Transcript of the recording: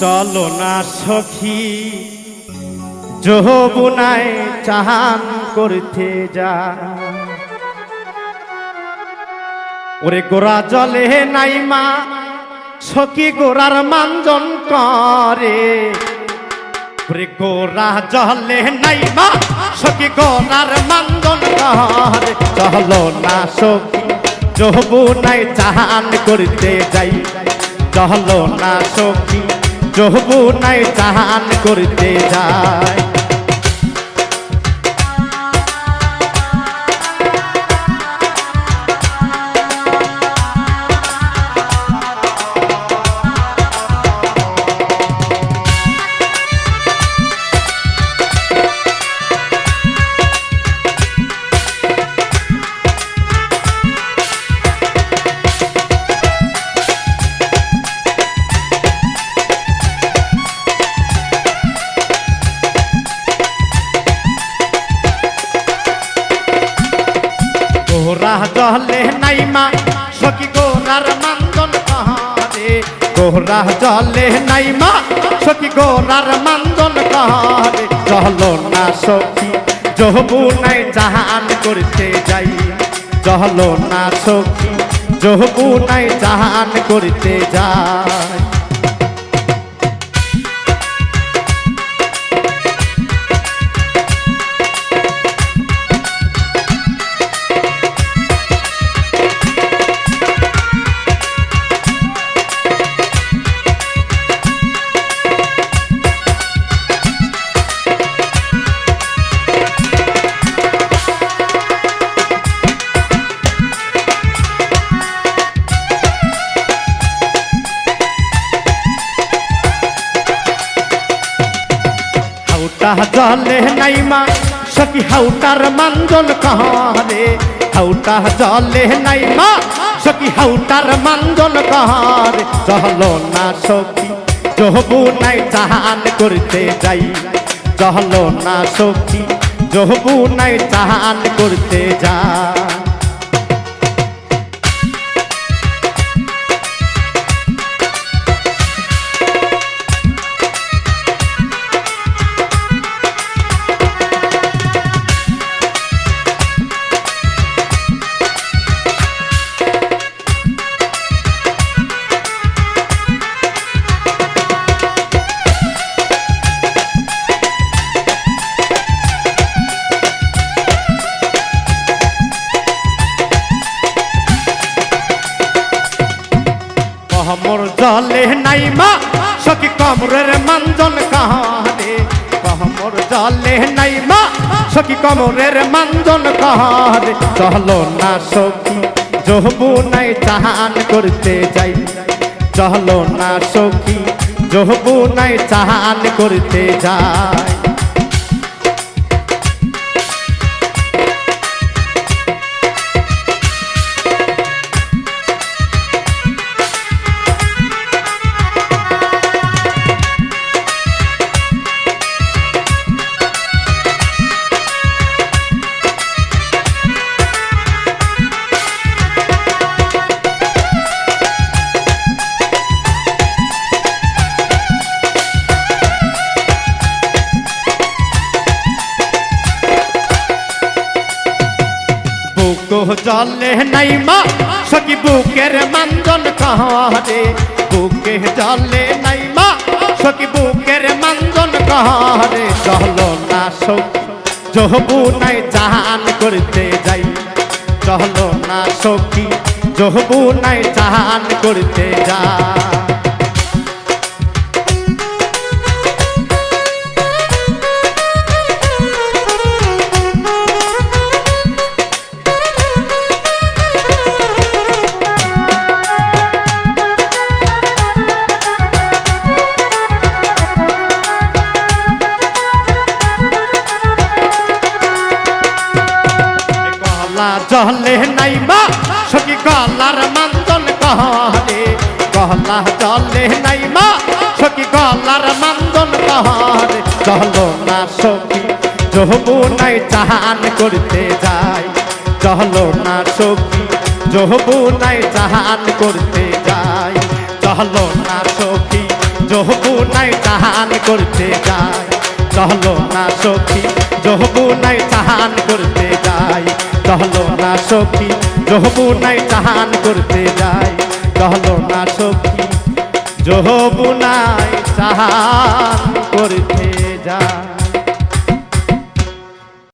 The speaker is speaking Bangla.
চলো না সখী যহবুনায় চাহান করতে যা। ওরে গোরা জলে নাই মা, সখী গোরার মানজন করে। ওরে গোরা জলে নাই মা, সখী গোরার মানজন করে। চলো না সখী যহবুনায় চাহান করতে যাই। চলো না সখী যহবুনায় চাহান করতে যায়। মা সখি গোরার মান্দন কাহারে? গোরা জলে নাই মা সখী গোরার মান্দন কাহারে? চলো না সখি জহবু নাই জাহান করতে যাই। চলো না সখি জহবু নাই জাহান করতে যাই। হাউটা জলে নাইমা সখী হাউটার মানজন কাহারে হাউটা জলে নাইমা সখী হাউটার মানজন কাহারে চহল না সখী জহবু নাই চাহান করতে যাই চহল না সখী জহবু নাই চাহান করতে যাই জলে নাই মা, সখী কমরের মানজন কাহারে। কহমর জলে নাই মা, সখী কমরের মানজন কাহারে। চলো না সখী জহবু নাই চাহান করতে যাই। চলো না সখী জহবু নাই চাহান করতে যাই। বুক জলে নাই মা, সখী বুকের মানজন কাহারে। বুকে জলে নাই মা, সখী বুকের মানজন কাহারে। চলো না সখী জহবু নাই জাহান করতে যাই। চলো না সখী জহবু নাই জাহান করতে যাই। জলে নাই মা সখী গলার মান্দন কহরে। গলা জলে নাই মা সখী গলার মান্দন কহরে। চলো না সখী জহবু নাই চাহান করতে যাই। চলো না সখী জহবু নাই চাহান করতে যাই। চলো না সখী জহবু নাই চাহান করতে যায় চলো না সখী জহবু নাই চাহান করতে যাই। চলো না সখী জহবু নাই চাহান করতে যাই। চলো না সখী জহবু নাই চাহান করতে